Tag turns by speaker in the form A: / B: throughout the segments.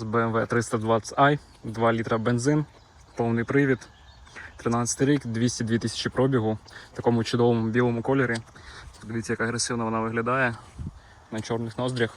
A: З BMW 320i, 2 літра бензин, повний привід. 13 рік, 202 тисячі пробігу в такому чудовому білому кольорі. Подивіться, як агресивно вона виглядає на чорних ноздрях.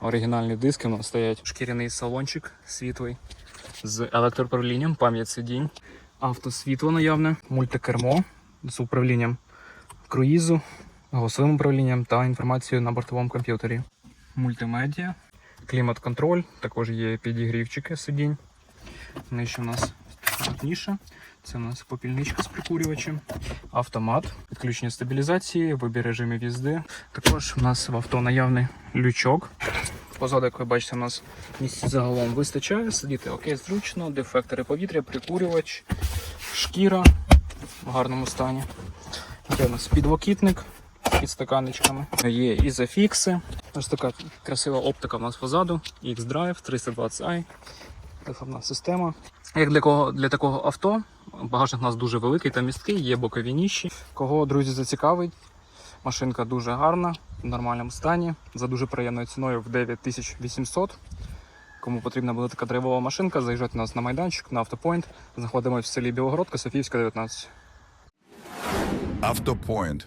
A: Оригінальні диски у нас стоять. Шкіряний салончик світлий з електроуправлінням, пам'ять сидінь, автосвітло наявне, мультикермо з управлінням круїзу, голосовим управлінням та інформацією на бортовому комп'ютері. Мультимедіа, клімат-контроль, також є підігрівчики сидінь. Нижче у нас ніша. Це у нас попільничка з прикурювачем, автомат, підключення стабілізації, вибір режимів їзди. Також у нас в авто наявний лючок. Позаду, як ви бачите, у нас місця загалом вистачає. Сидіти окей, зручно, дефектори повітря, прикурювач, шкіра в гарному стані. Є у нас підлокітник під стаканечками. Є ізофікси. Ось така красива оптика у нас позаду. X-Drive 320i. Телефонна система. Як для кого для такого авто, багажник у нас дуже великий та місткий, є бокові ніші. Кого, друзі, зацікавить, машинка дуже гарна, в нормальному стані, за дуже приємною ціною в 9800. Кому потрібна буде така драйвова машинка, заїжджайте нас на майданчик, на автопойнт. Знаходимося в селі Білогородка, Софіївська, 19.
B: Автопоінт.